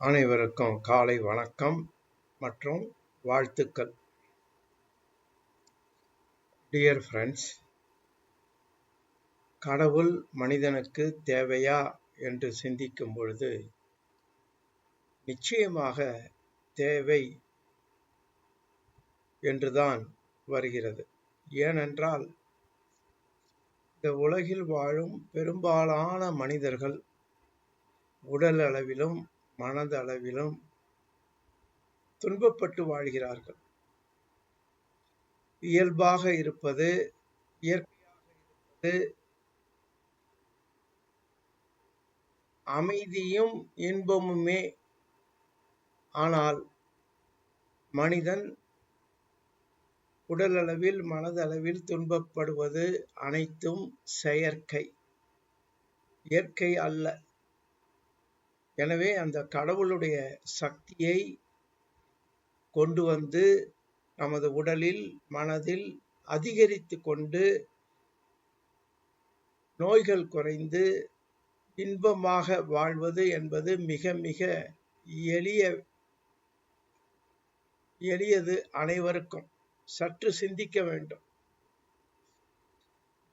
அனைவருக்கும் காலை வணக்கம் மற்றும் வாழ்த்துக்கள். டியர் ஃப்ரெண்ட்ஸ் கடவுள் மனிதனுக்கு தேவையா என்று சிந்திக்கும் பொழுது நிச்சயமாக தேவை என்றுதான் வருகிறது. ஏனென்றால் இந்த உலகில் வாழும் பெரும்பாலான மனிதர்கள் உடல் அளவிலும் மனதளவிலும் துன்பப்பட்டு வாழ்கிறார்கள். இயல்பாக இருப்பது இயற்கையாக இருப்பது அமைதியும் இன்பமுமே. ஆனால் மனிதன் உடலளவில் மனதளவில் துன்பப்படுவது அனைத்தும் செயற்கை. இயற்கை அல்ல. எனவே அந்த கடவுளுடைய சக்தியை கொண்டு வந்து நமது உடலில் மனதில் அதிகரித்து கொண்டு நோய்கள் குறைந்து இன்பமாக வாழ்வது என்பது மிக மிக எளிய எளியது அனைவருக்கும். சற்று சிந்திக்க வேண்டும்.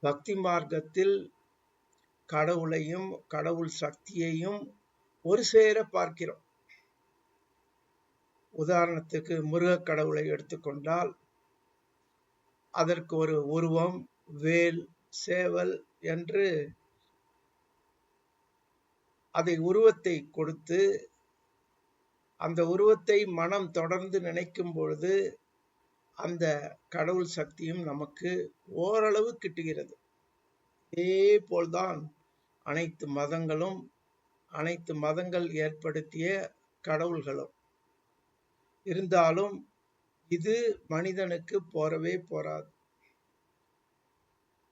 பக்தி மார்க்கத்தில் கடவுளையும் கடவுள் சக்தியையும் ஒரு சேர பார்க்கிறோம். உதாரணத்துக்கு முருகக் கடவுளை எடுத்துக்கொண்டால் அதற்கு ஒரு உருவம் வேல் சேவல் என்று அதை உருவத்தை கொடுத்து அந்த உருவத்தை மனம் தொடர்ந்து நினைக்கும் பொழுது அந்த கடவுள் சக்தியும் நமக்கு ஓரளவு கிட்டுகிறது. இதே போல்தான் அனைத்து மதங்களும் அனைத்து மதங்கள் ஏற்படுத்திய கடவுள்களும். இருந்தாலும் இது மனிதனுக்கு போறவே போராது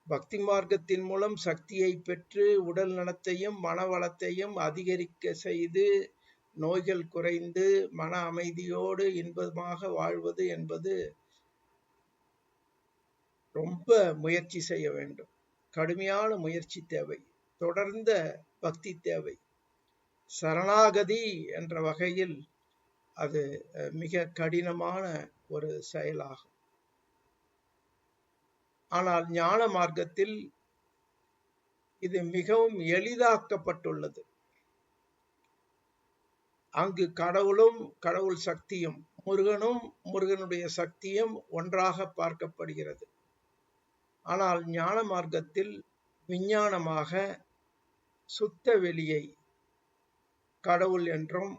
பக்தி மார்க்கத்தின் மூலம் சக்தியை பெற்று உடல் நலத்தையும் மனவளத்தையும் அதிகரிக்க செய்து நோய்கள் குறைந்து மன அமைதியோடு இன்பமாக வாழ்வது என்பது ரொம்ப முயற்சி செய்ய வேண்டும். கடுமையான முயற்சி தேவை. தொடர்ந்த பக்தி தேவை. சரணாகதி என்ற வகையில் அது மிக கடினமான ஒரு செயலாகும். ஆனால் ஞான மார்க்கத்தில் இது மிகவும் எளிதாக்கப்பட்டுள்ளது. அங்கு கடவுளும் கடவுள் சக்தியும் முருகனும் முருகனுடைய சக்தியும் ஒன்றாக பார்க்கப்படுகிறது. ஆனால் ஞான மார்க்கத்தில் விஞ்ஞானமாக சுத்த வெளியை கடவுள் என்றும்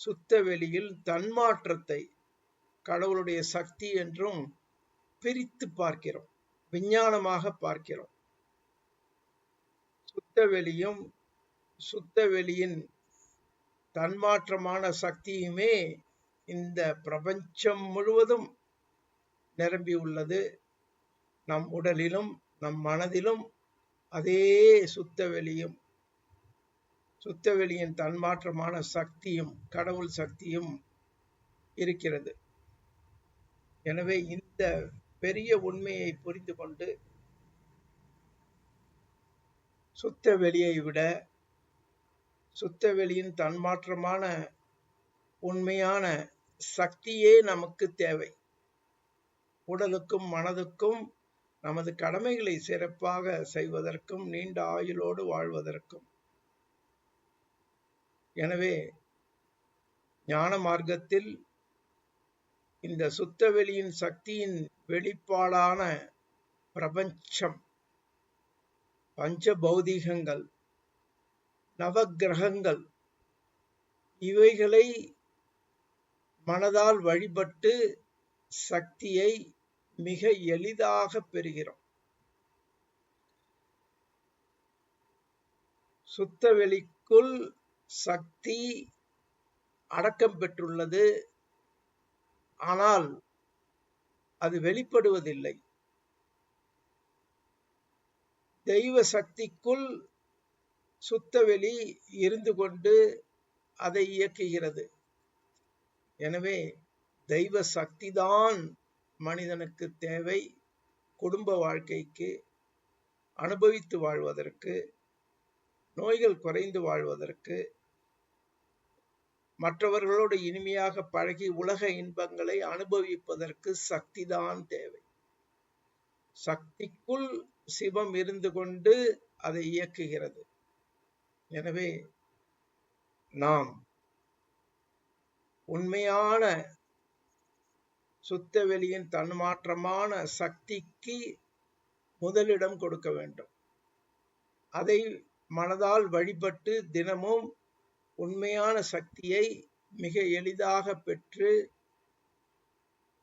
சுத்த வெளியில் தன்மாற்றத்தை கடவுளுடைய சக்தி என்றும் பிரித்து பார்க்கிறோம் விஞ்ஞானமாக பார்க்கிறோம். சுத்த வெளியும் சுத்த வெளியின் தன்மாற்றமான சக்தியுமே இந்த பிரபஞ்சம் முழுவதும் நிரம்பி உள்ளது. நம் உடலிலும் நம் மனதிலும் அதே சுத்த வெளியும் சுத்த வெளியின் தன்மாற்றமான சக்தியும் கடவுள் சக்தியும் இருக்கிறது. எனவே இந்த பெரிய உண்மையை புரிந்து கொண்டு சுத்த வெளியை விட சுத்த வெளியின் தன்மாற்றமான உண்மையான சக்தியே நமக்கு தேவை. உடலுக்கும் மனதுக்கும் நமது கடமைகளை சிறப்பாக செய்வதற்கும் நீண்ட ஆயுளோடு வாழ்வதற்கும். எனவே ஞான மார்க்கத்தில் இந்த சுத்தவெளியின் சக்தியின் வெளிப்பாடான பிரபஞ்சம் பஞ்சபௌதிகங்கள் நவகிரகங்கள் இவைகளை மனதால் வழிபட்டு சக்தியை மிக எளிதாக பெறுகிறோம். சுத்தவெளிக்குள் சக்தி அடக்கம் பெற்றுள்ளது. ஆனால் அது வெளிப்படுவதில்லை. தெய்வ சக்திக்குள் சுத்தவெளி இருந்து கொண்டு அதை இயக்குகிறது. எனவே தெய்வ சக்திதான் மனிதனுக்கு தேவை. குடும்ப வாழ்க்கைக்கு அனுபவித்து வாழ்வதற்கு நோய்கள் குறைந்து வாழ்வதற்கு மற்றவர்களோடு இனிமையாக பழகி உலக இன்பங்களை அனுபவிப்பதற்கு சக்திதான் தேவை. சக்திக்குள் சிவம் இருந்து கொண்டு அதை இயக்குகிறது. எனவே நாம் உண்மையான சுத்த வெளியின் தன்மாற்றமான சக்திக்கு முதலிடம் கொடுக்க வேண்டும். அதை மனதால் வழிபட்டு தினமும் உண்மையான சக்தியை மிக எளிதாக பெற்று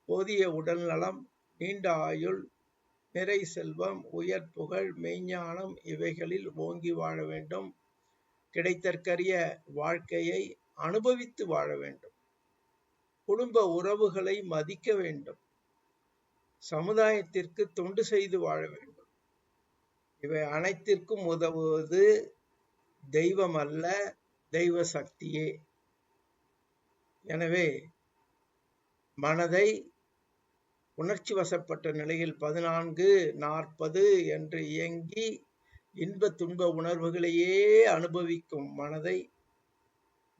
போதிய உடல்நலம் நீண்ட ஆயுள் நிறை செல்வம் உயர் புகழ் மெய்ஞானம் இவைகளில் ஓங்கி வாழ வேண்டும். கிடைத்தற்கரிய வாழ்க்கையை அனுபவித்து வாழ வேண்டும். குடும்ப உறவுகளை மதிக்க வேண்டும். சமுதாயத்திற்கு தொண்டு செய்து வாழ வேண்டும். இவை அனைத்திற்கும் உதவுவது தெய்வம் அல்ல தெய்வ சக்தியே எனவே மனதை உணர்ச்சி வசப்பட்ட நிலையில் பதினான்கு நாற்பது என்று இயங்கி இன்ப துன்ப உணர்வுகளையே அனுபவிக்கும் மனதை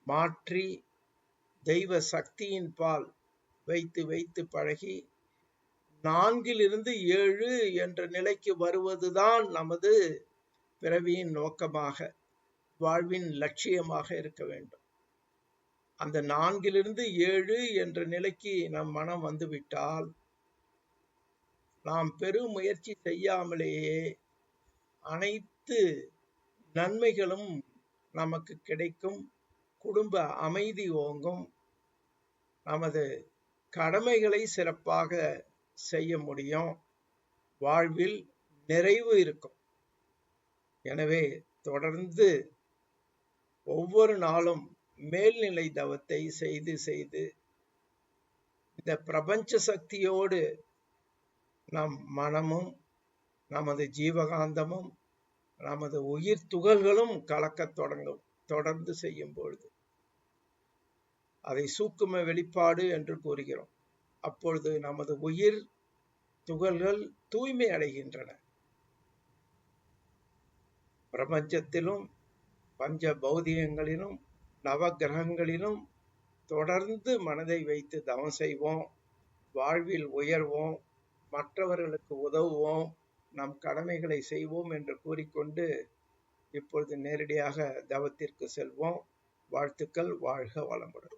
மாற்றி தெய்வ சக்தியின் பால் வைத்து வைத்து பழகி நான்கிலிருந்து ஏழு என்ற நிலைக்கு வருவதுதான் நமது பிறவியின் நோக்கமாக. வாழ்வின் லட்சியமாக இருக்க வேண்டும். அந்த நான்கிலிருந்து ஏழு என்ற நிலைக்கு நம் மனம் வந்துவிட்டால் நாம் பெரும் முயற்சி செய்யாமலேயே அனைத்து நன்மைகளும் நமக்கு கிடைக்கும். குடும்ப அமைதி ஓங்கும். நமது கடமைகளை சிறப்பாக செய்ய முடியும். வாழ்வில் நிறைவு இருக்கும். எனவே தொடர்ந்து ஒவ்வொரு நாளும் மேல்நிலை தவத்தை செய்து செய்து இந்த பிரபஞ்ச சக்தியோடு நம் மனமும் நமது ஜீவகாந்தமும் நமது உயிர் துகள்களும் கலக்கத் தொடங்கும் தொடர்ந்து செய்யும் பொழுது. அதை சூக்கும வெளிப்பாடு என்று கூறுகிறோம். அப்பொழுது நமது உயிர் துகள்கள் தூய்மை அடைகின்றன. பிரபஞ்சத்திலும் பஞ்ச பௌதிகங்களிலும் நவகிரகங்களிலும் தொடர்ந்து மனதை வைத்து தவம் செய்வோம் வாழ்வில் உயர்வோம் மற்றவர்களுக்கு உதவுவோம் நம் கடமைகளை செய்வோம் என்று கூறிக்கொண்டு இப்பொழுது நேரடியாக தவத்திற்கு செல்வோம். வாழ்த்துக்கள் வாழ்க வளமுடன்.